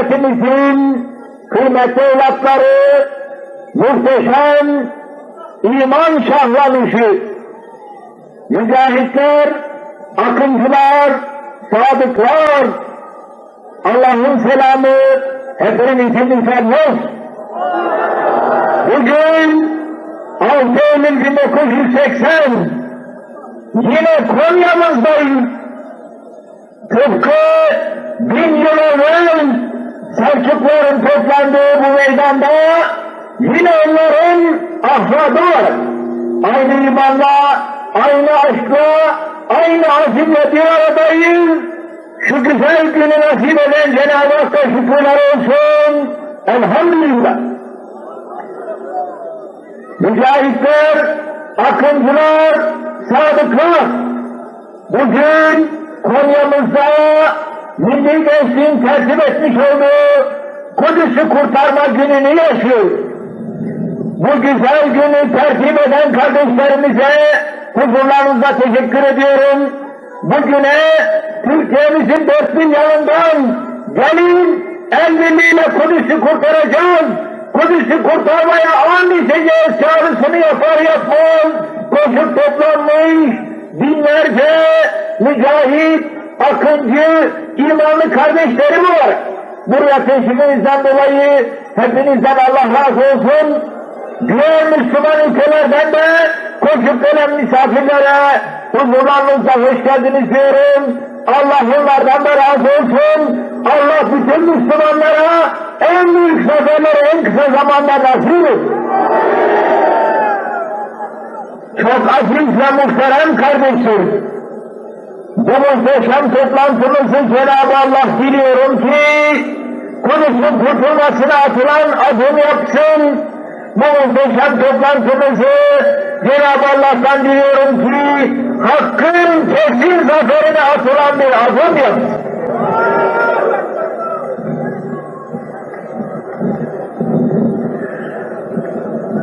milletimizin kıymetli evlatları, muhteşem iman şahlanışı, mücahitler, akıncılar, sadıklar, Allah'ın selamı hepinizin olsun. Bugün 6 Eylül 1980 yine Konya'mızdayız. Tıpkı bin yıl evvel Selçukluların toplandığı bu meydanda yine onların ahvadı var. Aynı imanla, aynı aşkla, aynı azimle bir aradayız. Şu güzel günü nasip eden Cenab-ı Hakk'a şükürler olsun. Elhamdülillah. Mücahitler, akıncılar, sadıklar. Bugün Konya'mızda Milli Gençliğin tertip etmiş olduğu Kudüs'ü kurtarma gününü yaşıyoruz. Bu güzel günü tertip eden kardeşlerimize huzurlarınızda teşekkür ediyorum. Bugüne Türkiye'mizin dört bin yanından gelin el birliğiyle Kudüs'ü kurtaracağız. Kudüs'ü kurtarmaya an içeceğiz çağrısını yapar yapmaz. Koşup toplanmış binlerce mücahit, akıncı, imanlı kardeşlerim var. Buraya teşrifinizden dolayı hepinizden Allah razı olsun. Diğer Müslüman ülkelerden de koşup gelen misafirlere huzurlarınıza hoş geldiniz diyorum. Allah onlardan da razı olsun. Allah bütün Müslümanlara en büyük zaferleri en kısa zamanda nasip etsin. Çok aziz ve muhterem kardeşim, bu muhteşem toplantımızı Cenab-ı Allah diliyorum ki Kudüs'ün kurtulmasına atılan adım yapsın. Bu muhteşem toplantımızı Cenab-ı Allah'tan diliyorum ki hakkın kesin zaferine atılan bir adım yapsın.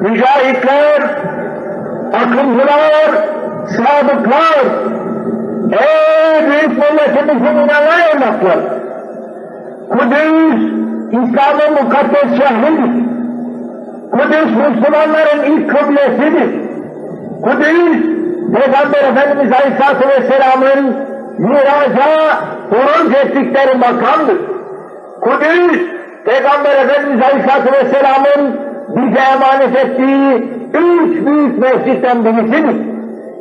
Mücahitler, akıncılar, sadıklar, ey büyük milletimizin inanan evlatlar, Kudüs, İslam'ın mukaddes şehridir. Kudüs, Müslümanların ilk kıblesidir. Kudüs, Peygamber Efendimiz Aleyhisselatü Vesselam'ın miraca horoz ettikleri makamdır. Kudüs, Peygamber Efendimiz Aleyhisselatü Vesselam'ın bize emanet ettiği üç büyük mescitten birisidir.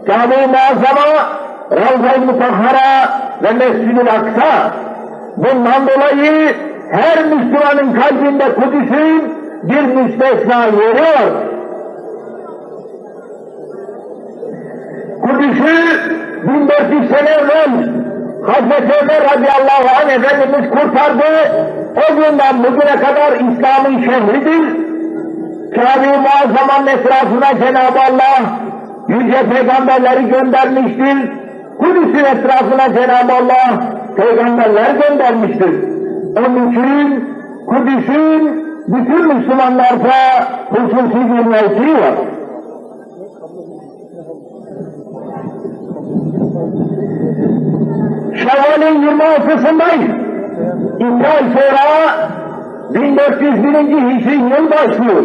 Cami-i Muazzama, Ravza-i Mutahhara ve Mescid-i Aksa. Bundan dolayı her Müslümanın kalbinde Kudüs'ün bir müstesna yeri var. Kudüs'ü 1400 sene evvel Hazreti Ömer radıyallahu anh Efendimiz kurtardı. O günden bugüne kadar İslam'ın şehridir. Kabe-i Muazzama'nın etrafına Cenab-ı Allah yüce peygamberleri göndermiştir. Kudüs'ün etrafına Cenab-ı Allah peygamberler göndermiştir. Onun için Kudüs'ün bütün Müslümanlarda hususi bir mevkii var. Şevval'in 26'sındayız. İki ay sonra 1401. Hicri yıl başlıyor.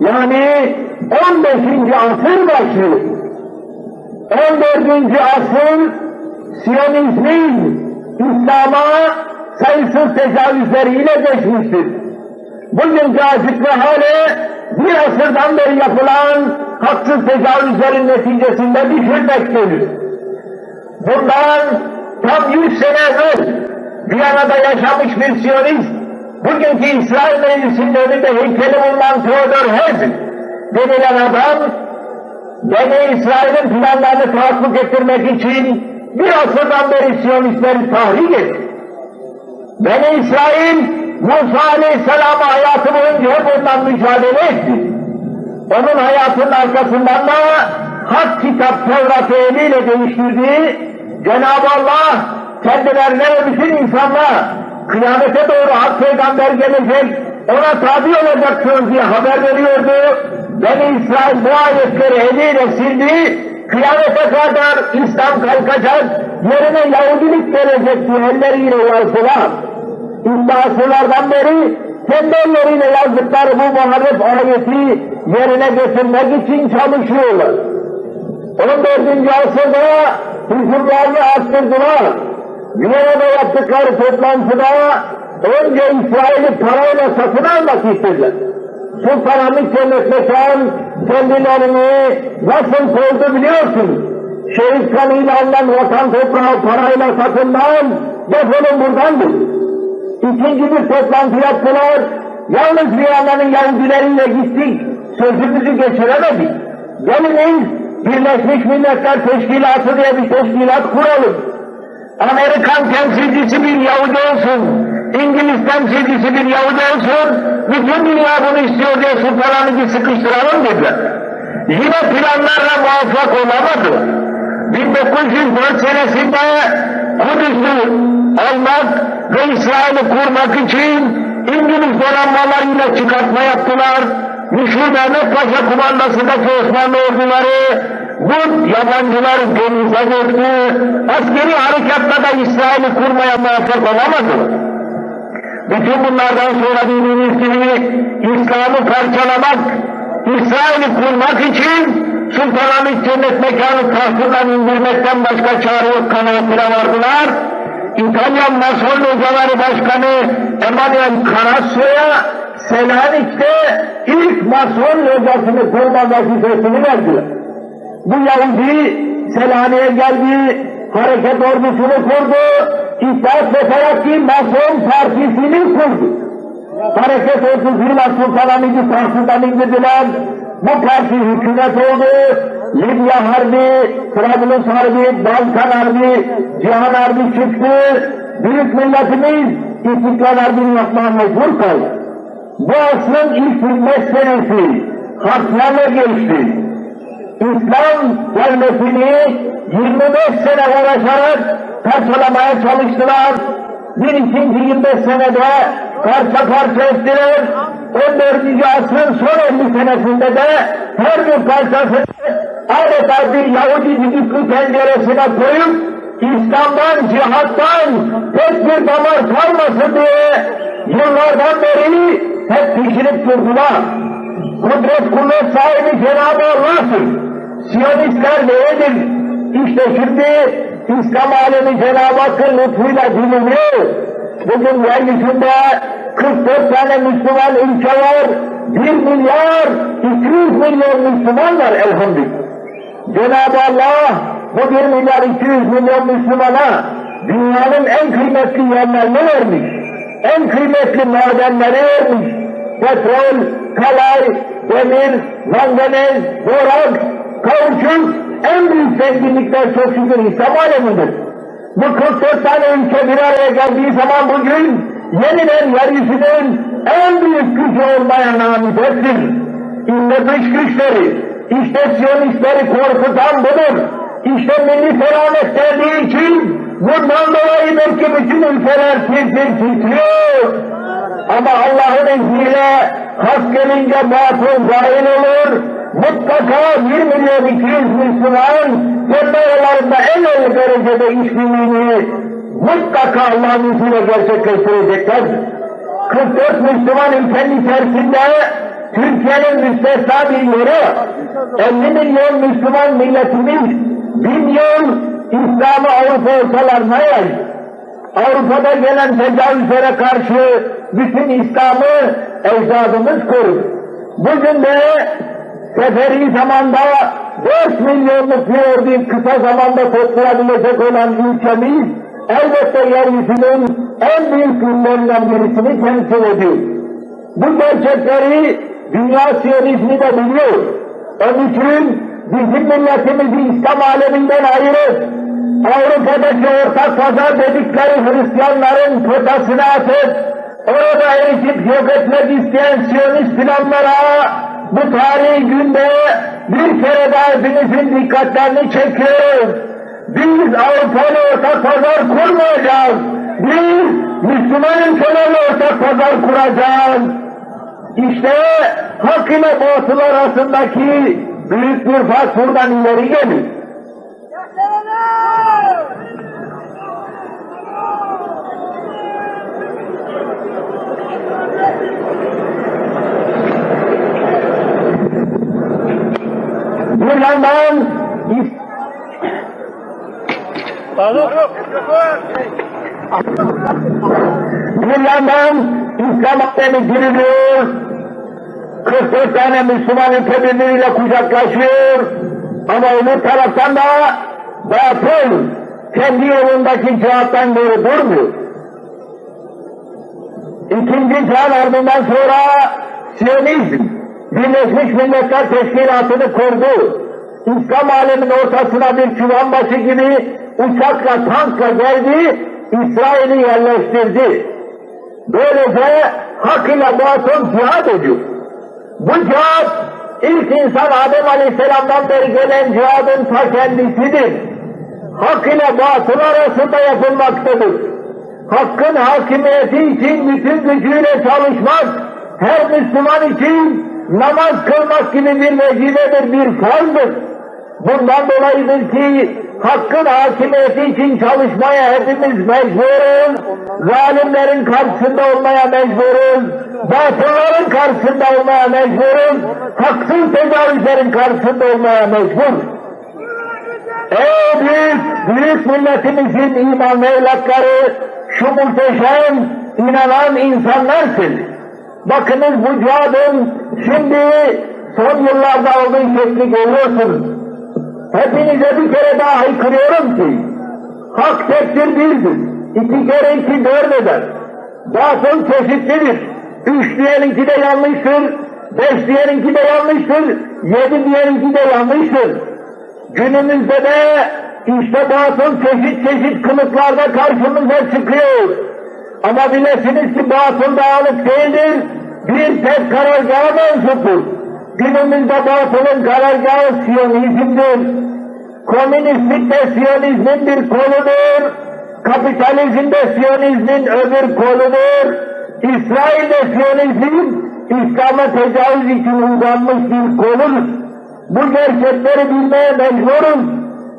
Yani 15. asır başlıyor. 14. asır Siyonizmin İslam'a sayısız tecavüzleriyle geçmiştir. Bugün cazip ve hale bir asırdan beri yapılan haksız tecavüzlerin neticesinde düşürmektedir. Bundan tam 100 sene evvel Viyana'da yaşamış bir Siyonist bugünkü İsrail Meclisi'nin önünde heykeli bulunan Theodor Herzl denilen adam Beni İsrail'in planlarını tahakkuk ettirmek için bir asırdan beri Siyonistleri tahrik etti. Beni İsrail Musa Aleyhisselam'a hayatı boyunca hep ondan mücadele etti. Onun hayatının arkasından da hak kitap Tevrat'ı eliyle değiştirdi. Cenab-ı Allah kendilerine ve bütün insanlar kıyamete doğru hak peygamber gelecek, ona tabi olacaksınız diye haber veriyordu. Beni İsrail bu ayetleri eliyle sildi, kıyamete kadar İslam kalkacak, yerine Yahudilik gelecek diye elleriyle yazdılar. İddiasılardan beri kendi elleriyle yazdıkları bu muharref ayeti yerine getirmek için çalışıyorlar. 14. asırda hükümlerini arttırdılar. Viyana'da yaptıkları toplantıda önce İsrail'i parayla satın almak istediler. Sultanahmet Cennet Mekan kendilerini nasıl koydu biliyorsunuz. Şehit kanıyla alınan vatan toprağı parayla satından defolun buradan dedi. İkinci bir toplantı yaptılar. Yalnız Viyana'nın Yahudileriyle gittik. Sözümüzü geçiremedik. Geliniz Birleşmiş Milletler Teşkilatı diye bir teşkilat kuralım. Amerikan temsilcisi bir Yahudi olsun. İngiliz temsilcisi bir Yahudi olsun. Bütün dünya bunu istiyor diye sultanımızı sıkıştıralım dediler. Yine planlarla muvaffak olamadı. 1904 senesinde Kudüs'ü almak ve İsrail'i kurmak için İngiliz donanmalarıyla çıkartma yaptılar. Müslüm Mehmet Paşa kumandasındaki Osmanlı orduları bu yabancılar denize döktü. Askeri harekatta da İsrail'i kurmaya muvaffak olamadılar. Bütün bunlardan sonra bildiğiniz gibi İslam'ı parçalamak, İsrail'i kurmak için Sultanahmet cennet mekanı tahtından indirmekten başka çare yok kanaatine vardılar. İtalyan Mason Hocaları Başkanı Emanuel Carasso'ya Selanik'te ilk Mason locasını kurma vazifesini verdiler. Bu Yahudi Selanik'e geldi, hareket ordusunu kurdu, İttihat ve Terakki Mason Partisi'ni kurdu. Hareket ordusuyla Sultanahmet'i tahtından indirdiler, bu parti hükümet oldu, Libya Harbi, Trablus Harbi, Balkan Harbi, Cihan Harbi çıktı, büyük milletimiz İstiklal Harbi'ni yapmaya mecbur kaldı. Bu asrın ilk hizmet senesi harflerle geçti. İslam devletini 25 sene uğraşarak parçalamaya çalıştılar. Bir ikinci 25 senede parça parça ettiler. 14. asrın son 50 senesinde de her bir parçası adeta bir Yahudi düdüklü penceresine koyup İslam'dan, cihattan tek bir damar kalmasın diye yıllardan beri hep pişirip durdular. Kudret kuvvet sahibi Cenab-ı Allah'tır. Siyonistler neyedir? İşte şimdi İslam alemi Cenab-ı Hakk'ın lütfuyla dinliyor. Bugün yeryüzünde 44 tane Müslüman ülke var. 1 milyar 200 milyon Müslüman var elhamdülillah. Cenab-ı Allah bu 1 milyar 200 milyon Müslümana dünyanın en kıymetli yerlerini vermiş. En kıymetli madenleri vermiş. Petrol, kalay, demir, manganez, borak, kauçuk en büyük zenginlikler çok şükür İslam alemindir. Bu 44 tane ülke bir araya geldiği zaman bugün yeniden yeryüzünün en büyük gücü olmaya namidettir. İşte dış güçleri, işte siyonistleri korkutan budur. İşte milli selamet dediği için bundan dolayı belki bütün ülkeler tir tir titriyor. Ama Allah'ın izniyle has gelince batıl zahil olur. Mutlaka 1 milyon 200 Müslüman yollarında en önemli derecede işbirliğini mutlaka Allah'ın izniyle gerçekleştirecekler. 44 Müslüman ülkenin içerisinde Türkiye'nin müstesna bir yeri 50 milyon Müslüman milletimiz yıl İslam'ı Avrupa ortalarına yaydı. Avrupa'da gelen tecavüzlere karşı bütün İslam'ı ecdadımız korudu. Bugün de seferi zamanda 4 milyonluk bir orduyu kısa zamanda toplayabilecek olan ülkemiz elbette yeryüzünün en büyük ünlerinden birisini temsil ediyor. Bu gerçekleri dünya siyonizmi de biliyor. Onun için bizim milletimizi İslam aleminden ayırıp Avrupa'daki ortak pazar dedikleri Hristiyanların potasına atıp orada eritip yok etmek isteyen Siyonist planlara bu tarihi günde bir kere daha hepinizin dikkatlerini çekiyoruz. Biz Avrupa'yla ortak pazar kurmayacağız. Biz Müslüman ülkelerle ortak pazar kuracağız. İşte hak ile batıl arasındaki büyük bir fark buradan ileri gelir. Bir yandan is- bir yandan İslam alemi diriliyor, 44 tane Müslümanın birbirleriyle kucaklaşıyor, ama öbür taraftan da batıl kendi yolundaki cihattan geri durmuyor. İkinci cihan ardından sonra Siyonizm, Birleşmiş Milletler Teşkilatı'nı kurdu. İslam aleminin ortasına bir çuvan başı gibi uçakla, tankla geldi, İsrail'i yerleştirdi. Böylece hak ile batıl cihad ediyor. Bu cihad ilk insan Adem Aleyhisselam'dan beri gelen cihadın ta kendisidir. Hak ile batıl arasında yapılmaktadır. Hakkın hakimiyeti için bütün gücüyle çalışmak her Müslüman için namaz kılmak gibi bir vecibedir, bir farzdır. Bundan dolayıdır ki hakkın hakimiyeti için çalışmaya hepimiz mecburuz. Zalimlerin karşısında olmaya mecburuz. Batılların karşısında olmaya mecburuz. Haksız tecavüzlerin karşısında olmaya mecbur. Ey büyük, büyük milletimizin iman evlatları, şu muhteşem inanan insanlarsınız. Bakınız bu cihadın şimdi son yıllarda olduğu şekli görüyorsunuz. Hepinize bir kere daha haykırıyorum ki, hak tektir birdir. İki kere iki dört eder. Batıl çeşitlidir. Üç diyeninki de yanlıştır. Beş diyeninki de yanlıştır. Yedi diyeninki de yanlıştır. Günümüzde de işte batıl çeşit çeşit kılıklarda karşımıza çıkıyor. Ama bilesiniz ki batıl dağılık değildir. Bir tek karargaha mensuptur. Günümüzde batılın karargahı Siyonizmdir. Komünistlik de Siyonizmin bir koludur. Kapitalizm de Siyonizmin öbür koludur. İsrail de Siyonizmin İslam'a tecavüz için uzanmış bir koludur. Bu gerçekleri bilmeye mecburuz.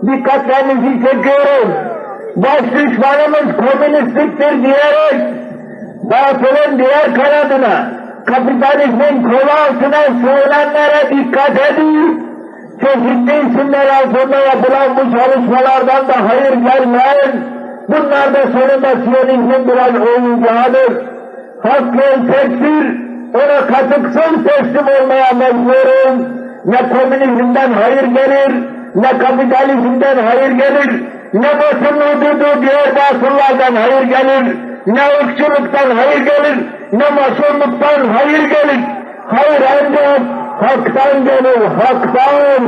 Dikkatlerinizi çekiyorum. Baş düşmanımız komünistliktir diyerek batılın diğer kanadına, kapitalizmin kolu altına sığınanlara dikkat edin. Çeşitli isimler altında yapılan bu çalışmalardan da hayır gelmez. Bunlar da sonunda Siyonizmin biraz oyuncağıdır. Hak yol tektir, ona katıksız teslim olmaya mecburuz. Ne komünizmden hayır gelir, ne kapitalizmden hayır gelir, ne batının uydurduğu diğer batıllardan hayır gelir, ne ırkçılıktan hayır gelir, ne masonluktan hayır gelir. Hayır ancak haktan gelir, haktan.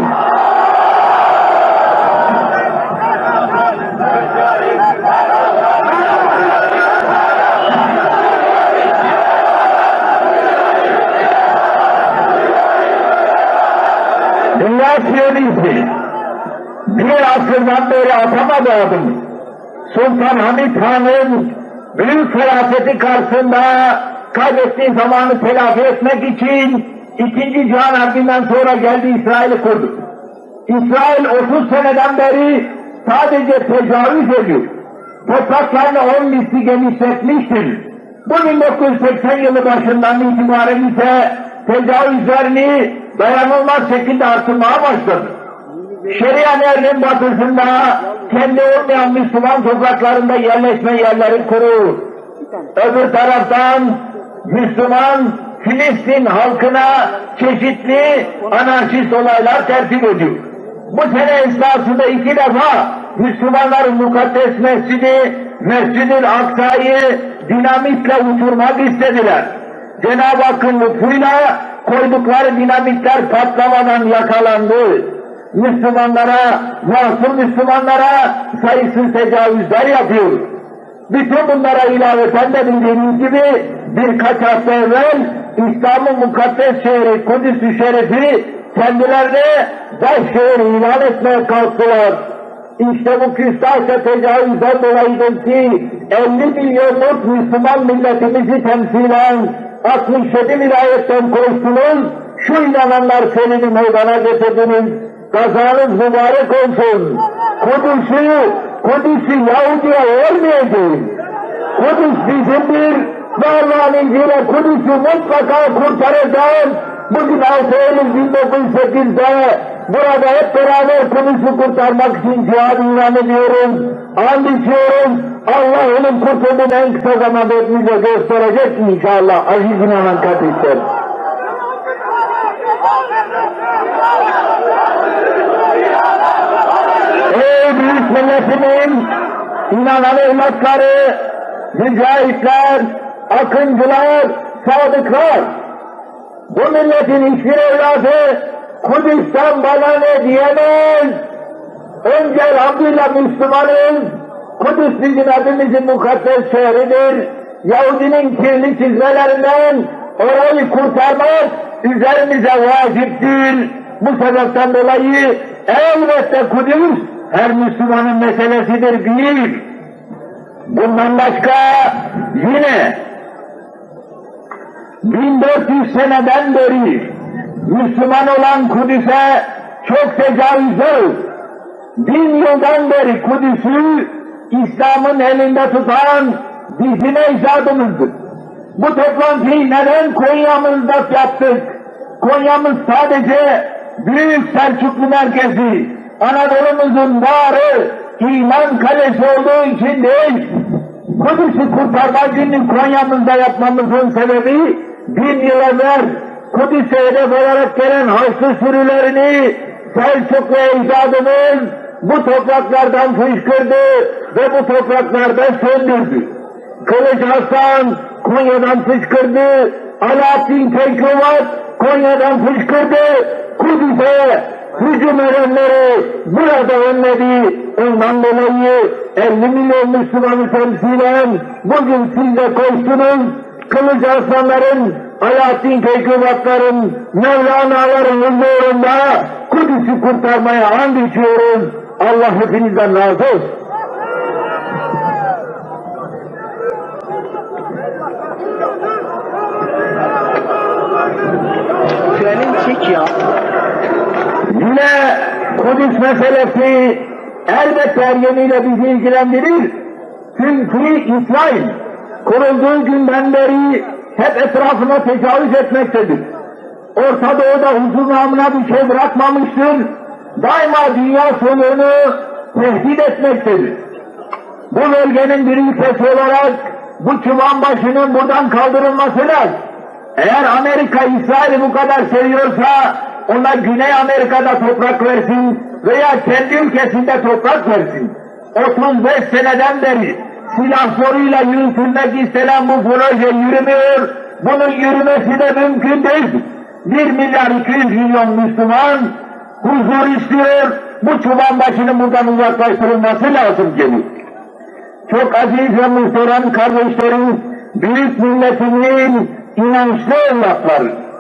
Dünya Siyonizmi bir asırdan beri atamadı adını. Sultan Hamid Han'ın büyük felaketi karşısında kaybettiği zamanı telafi etmek için ikinci Cihan Harbi'nden sonra geldi İsrail'i kurdu. İsrail 30 seneden beri sadece tecavüz ediyor. Topraklarını 10 misli genişletmiştir. Bu 1980 yılı başından itibaren ise tecavüzlerini dayanılmaz şekilde artırmaya başladı. Şeria Nehri'nin batısında kendi olmayan Müslüman topraklarında yerleşme yerleri kurur. Öbür taraftan Müslüman Filistin halkına çeşitli anarşist olaylar tertip ediyor. Bu sene esnasında iki defa Müslümanların mukaddes mescidi, Mescid-i Aksa'yı dinamitle uçurmak istediler. Cenab-ı Hakk'ın lütfuyla koydukları dinamitler patlamadan yakalandı. Müslümanlara, masum Müslümanlara sayısız tecavüzler yapıyor. Bütün bunlara ilaveten de bildiğiniz gibi birkaç hafta evvel İslam'ın mukaddes şehri Kudüs-ü Şerif'i kendilerine baş şehir ilan etmeye kalktılar. İşte bu küstahça tecavüzden dolayıdır ki 50 milyonluk Müslüman milletimizi temsilen 67 vilayetten konuştunuz, şu inananlar senini meydana getirdiniz, kazanız mübarek olsun. Kudüs'ü, Kudüs'ü Yahudi'ye vermeyeceğiz. Kudüs bizimdir Allah'ın izniyle Kudüs'ü mutlaka kurtaracağız. Bugün 6 Eylül 1908'de burada hep beraber Kudüs'ü kurtarmak için cihad ilan ediyoruz. And. Allah onun kurtulduğunu en kısa zamanda hepimize gösterecek inşallah aziz inanan kardeşler. Ey büyük milletimin inanan evlatları, mücahitler, akıncılar, sadıklar, bu milletin hiçbir evladı Kudüs'ten bana ne diyemez. Önce elhamdülillah Müslümanız. Kudüs bizim hepimizin mukaddes şehridir. Yahudinin kirli çizmelerinden orayı kurtarmak üzerimize vaciptir. Bu sebepten dolayı elbette Kudüs her Müslümanın meselesidir bir. Bundan başka yine 1400 seneden beri Müslüman olan Kudüs'e çok tecavüzler. Bin yıldan beri Kudüs'ü İslam'ın elinde tutan bizim ecdadımızdır. Bu toplantıyı neden Konya'mızda yaptık? Konya'mız sadece Büyük Selçuklu merkezi, Anadolu'muzun bağrı, iman kalesi olduğu için değil, Kudüs'ü kurtarma günü Konya'mızda yapmamızın sebebi bin yıl evvel Kudüs'e hedef olarak gelen Haçlı sürülerini Selçuklu ecdadımız bu topraklardan fışkırdı ve bu topraklarda söndürdü. Kılıç Hasan Konya'dan fışkırdı, Alaaddin Keykubat Konya'dan fışkırdı, Kudüs'e hücum edenleri burada önledi. Ondan dolayı 50 milyon Müslümanı temsilen bugün siz de koştunuz. Kılıç Arslanların, Alaaddin Keykubatların, Mevlana'ların huzurunda Kudüs'ü kurtarmaya and içiyoruz. Allah hepinizden razı olsun. Frenin çek ya. Yine Kudüs meselesi elbette her yönüyle bizi ilgilendirir. Çünkü İsrail kurulduğu günden beri hep etrafına tecavüz etmektedir. Orta Doğu'da huzur namına bir şey bırakmamıştır. Daima dünya sonunu tehdit etmektedir. Bu bölgenin bir ülkesi olarak bu çuvan başının buradan kaldırılması lazım. Eğer Amerika İsrail'i bu kadar seviyorsa ona Güney Amerika'da toprak versin veya kendi ülkesinde toprak versin. 35 seneden beri silah zoruyla yürütülmek istenen bu proje yürümüyor. Bunun yürümesi de mümkün değil. 1 milyar 200 milyon Müslüman huzur istiyor. Bu çuban başının buradan uzaklaştırılması lazım geliyor. Çok aziz ve muhterem kardeşlerim, büyük milletimin inançlı evlatları.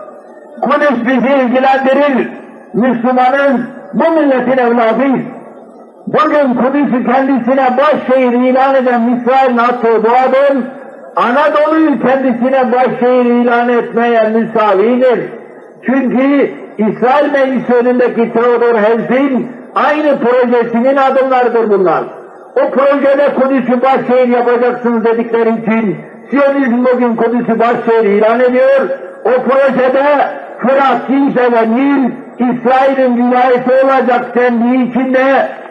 Kudüs bizi ilgilendirir. Müslümanız bu milletin evladıyız. Bugün Kudüs'ü kendisine başşehir ilan eden İsrail'in attığı bu adım, Anadolu'yu kendisine başşehir ilan etmeye müsavidir. Çünkü İsrail Meclisi önündeki Theodor Herzl'in aynı projesinin adımlarıdır bunlar. O projede Kudüs'ü başşehir yapacaksınız dedikleri için Siyonizm bugün Kudüs'ü başşehir ilan ediyor. O projede Fırat, Cinse ve Nil İsrail'in vilayeti olacak dendiği için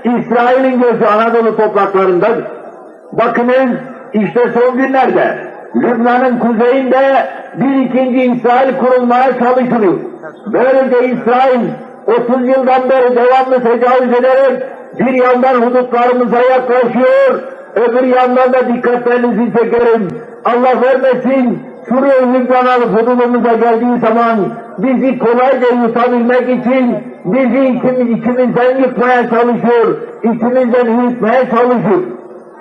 İsrail'in gözü Anadolu topraklarındadır. Bakınız işte son günlerde Lübnan'ın kuzeyinde bir ikinci İsrail kurulmaya çalışılıyor. Böylece İsrail 30 yıldan beri devamlı tecavüz ederek bir yandan hudutlarımıza yaklaşıyor, öbür yandan da dikkatlerinizi çekerim. Allah vermesin, Suriye Lübnan hududumuza geldiği zaman bizi kolayca yutabilmek için bizi içim, içimizden yıkmaya çalışıyor, içimizden yıkmaya çalışıyor.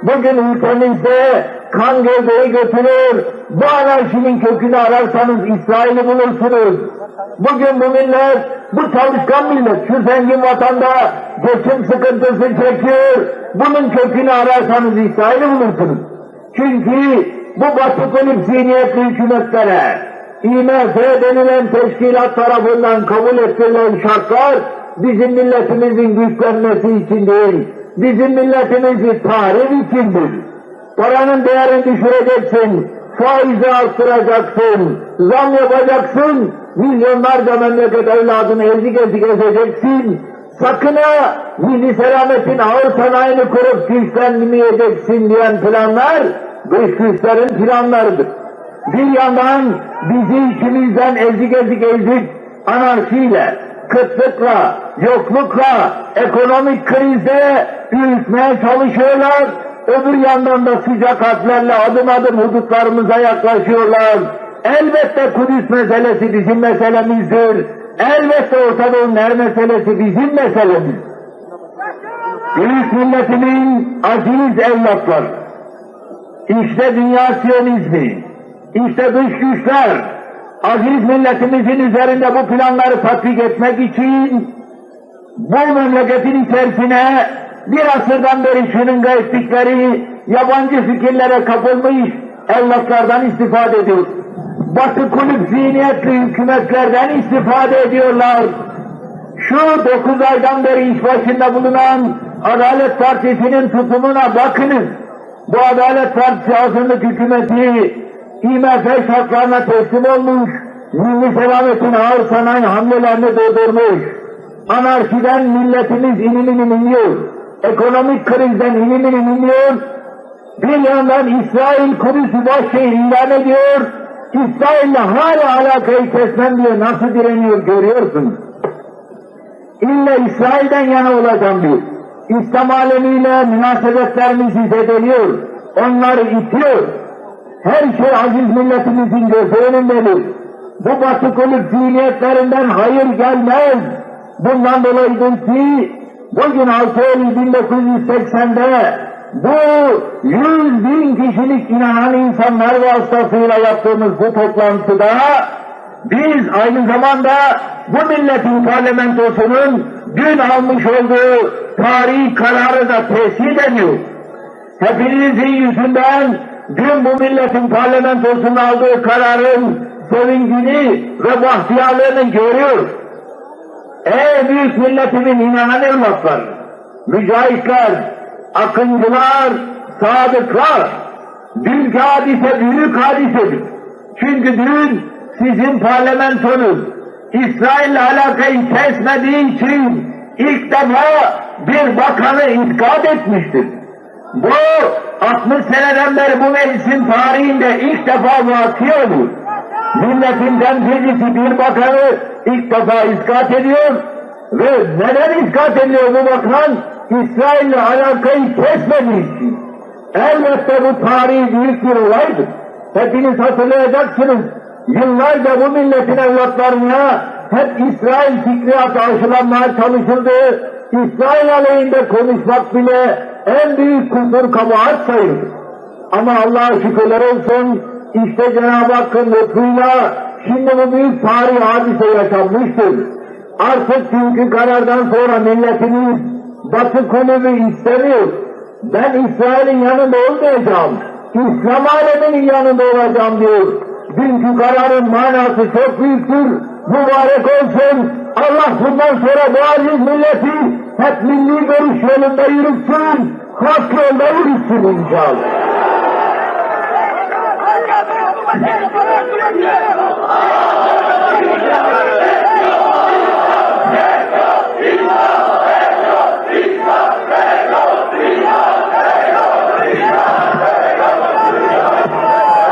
Bugün ülkemizde kan gövdeyi götürür. Bu anarşinin kökünü ararsanız İsrail'i bulursunuz. Bugün bu millet, bu çalışkan millet, şu zengin vatanda geçim sıkıntısı çekiyor. Bunun kökünü ararsanız İsrail'i bulursunuz. Çünkü bu kulüp zihniyetli hükümetlere, IMF denilen teşkilat tarafından kabul ettirilen şartlar bizim milletimizin güçlenmesi için değil, bizim milletimizi tarih içindir. Paranın değerini düşüreceksin, faizi arttıracaksın, zam yapacaksın, milyonlarca memleket evladını ezik ezik ezeceksin. Sakın ha milli selametin ağır sanayini kurup güçlenmeyeceksin diyen planlar dış güçlerin planlarıdır. Bir yandan bizi içimizden ezik ezik ezik anarşiyle, kıtlıkla, yoklukla, ekonomik krizde büyütmeye çalışıyorlar. Öbür yandan da sıcak harflerle adım adım hudutlarımıza yaklaşıyorlar. Elbette Kudüs meselesi bizim meselemizdir. Elbette Orta Doğu'nun her meselesi bizim meselemiz. Büyük milletimin aziz evlatlar. İşte dünya siyonizmi, işte dış güçler, aziz milletimizin üzerinde bu planları tatbik etmek için bu memleketin içerisine bir asırdan beri şunun ettikleri yabancı fikirlere kapılmış evlatlardan istifade ediyor. Batı kulüp zihniyetli hükümetlerden istifade ediyorlar. Şu dokuz aydan beri iş başında bulunan Adalet Partisi'nin tutumuna bakınız. Bu Adalet Partisi azınlık hükümeti IMF şartlarına teslim olmuş, milli selametin ağır sanayi hamlelerini durdurmuş. Anarşiden milletimiz inimini iniyor. Ekonomik krizden inimini iniyor. Bir yandan İsrail Kudüs'ü başşehir ilan ediyor. İsrail'le hala alakayı kesmem diye nasıl direniyor görüyorsunuz. İlle İsrail'den yana olacağım diyor. İslam alemiyle münasebetlerimizi zedeliyor. Onları itiyor. Her şey aziz milletimizin gözü önündedir. Bu batı kulüp zihniyetlerinden hayır gelmez. Bundan dolayıdır ki bugün 6 Eylül 1980'de bu 100 bin kişilik inanan insanlar vasıtasıyla yaptığımız bu toplantıda biz aynı zamanda bu milletin parlamentosunun dün almış olduğu tarihi kararı da tesir ediyor. Hepinizin yüzünden dün bu milletin parlamentosunun aldığı kararın sevincini ve bahtiyarlığını görüyor. Ey büyük milletimin inanan evlatlar, mücahitler, akıncılar, sadıklar, dünkü hadise büyük hadisedir. Çünkü dün sizin parlamentonuz İsrail'le alakayı kesmediği için ilk defa bir bakanı iskat etmiştir. Bu 60 seneden beri bu meclisin tarihinde ilk defa vaki olur. Milletin temsilcisi bir bakanı ilk defa iskat ediyor ve neden iskat ediyor bu bakan? İsrail'le alakayı kesmediği için. Elbette bu tarihi büyük bir olaydır. Hepiniz hatırlayacaksınız. Yıllarca bu milletin evlatlarına hep İsrail fikriyatı aşılanmaya çalışıldı. İsrail aleyhinde konuşmak bile en büyük kusur kabahat sayılır. Ama Allah'a şükürler olsun işte Cenab-ı Hakk'ın lütfuyla şimdi bu büyük tarih hadise yaşanmıştır. Artık çünkü karardan sonra milletimiz Batı kulübü istemiyor. Ben İsrail'in yanında olmayacağım. İslam aleminin yanında olacağım diyor. Dünkü kararın manası çok büyüktür. Mübarek olsun. Allah bundan sonra bu aziz milleti hep milli görüş yolunda yürütsün. Hak yolda yürütsün inşallah.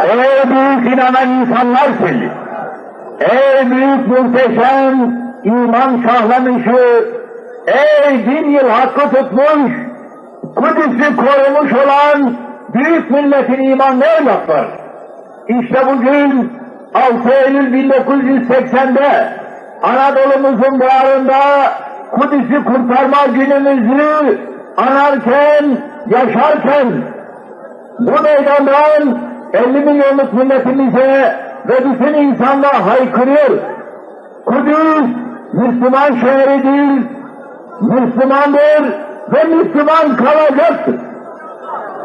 Ey büyük inanan insanlar seni. Ey büyük muhteşem iman şahlanışı. Ey bin yıl hakkı tutmuş, Kudüs'ü korumuş olan büyük milletin imanlı evlatlar. İşte bugün 6 Eylül 1980'de Anadolu'muzun bağrında Kudüs'ü kurtarma günümüzü anarken, yaşarken bu meydandan 50 milyonluk milletimize ve bütün insanlığa haykırıyor. Kudüs Müslüman şehridir, Müslümandır ve Müslüman kalacaktır.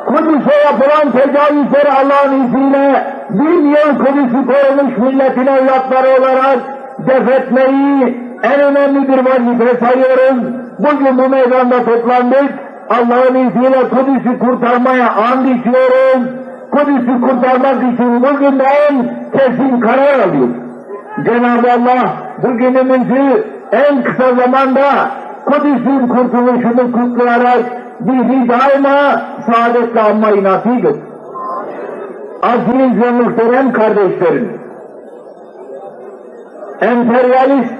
Kudüs'e yapılan tecavüzleri Allah'ın izniyle bin yıl Kudüs'ü korumuş milletin evlatları olarak def etmeyi en önemli bir vazife sayıyoruz. Bugün bu meydanda toplandık. Allah'ın izniyle Kudüs'ü kurtarmaya and içiyoruz. Kudüs'ü kurtarmak için bugünden kesin karar alıyoruz. Cenab-ı Allah bugünümüzü en kısa zamanda Kudüs'ün kurtuluşunu kutlayarak bizi daima saadetle anmayı nasip et. Aziz ve muhterem kardeşlerim, emperyalist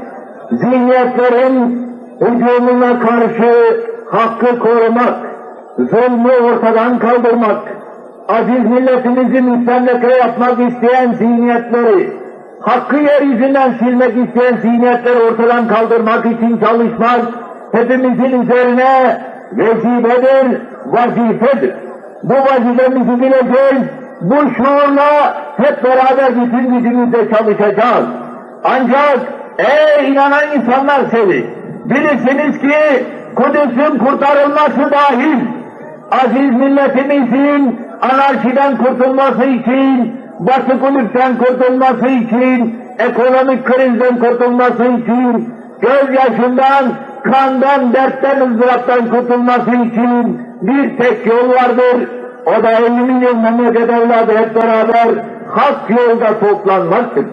zihniyetlerin hücumuna karşı hakkı korumak, zulmü ortadan kaldırmak, aziz milletimizi müstemleke yapmak isteyen zihniyetleri, hakkı yeryüzünden silmek isteyen zihniyetleri ortadan kaldırmak için çalışmak hepimizin üzerine vecibedir, vazifedir. Bu vazifemizi bileceğiz, bu şuurla hep beraber bütün gücümüzle çalışacağız. Ancak ey inanan insanlar seni, bilirsiniz ki Kudüs'ün kurtarılması dahil, aziz milletimizin anarşiden kurtulması için, Batı Kulüp'ten kurtulması için, ekonomik krizden kurtulması için, gözyaşından, kandan, dertten, ızdıraptan kurtulması için bir tek yol vardır. O da 50 milyon memleket evladı hep beraber hak yolda toplanmaktır.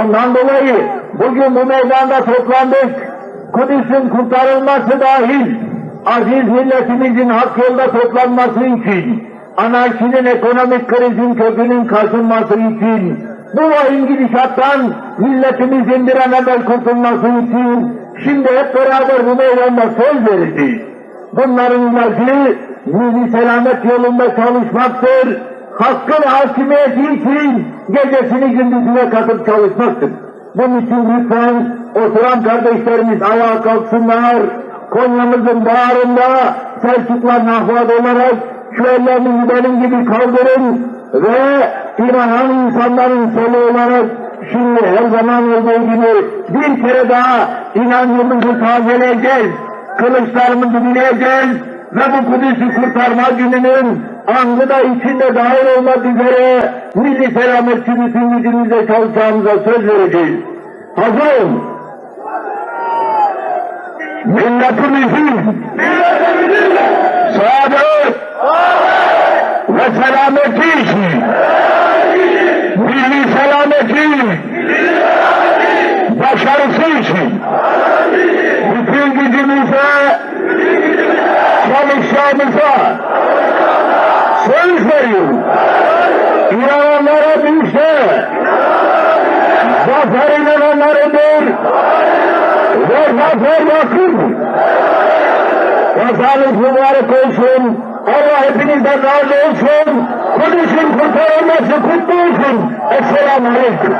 Ondan dolayı bugün bu meydanda toplandık. Kudüs'ün kurtarılması dahil aziz milletimizin hak yolda toplanması için, anarşinin ekonomik krizin kökünün kazınması için, bu vahim gidişattan milletimizin bir an evvel kurtulması için şimdi hep beraber bu meydanda söz vereceğiz. Bunların ilacı milli selamet yolunda çalışmaktır. Hakkın hakimiyeti için gecesini gündüzüne katıp çalışmaktır. Bunun için lütfen oturan kardeşlerimiz ayağa kalksınlar. Konya'mızın bağrında Selçuklar nahvat olarak ellerini benim gibi kaldırın ve inanan insanların solu olarak şimdi her zaman olduğu gibi bir kere daha inancımızı tazeleyeceğiz. Kılıçlarımızı bileceğiz ve bu Kudüs'ü kurtarma gününün angı da içinde dahil olmak üzere milli selametçi bütün gücümüzle çalışacağımıza söz vereceğiz. Hazırım. Milletimizin saadet ve selameti için milli selameti başarısı için bütün gücümüze çalışacağımıza söz veriyorum. İnananlara bilse zafer inananlarıdır ve zafer yakın. Kazanız mübarek olsun. Allah hepinizden razı olsun. Kudüs'ün kurtarılması kutlu olsun. Esselamu Aleyküm.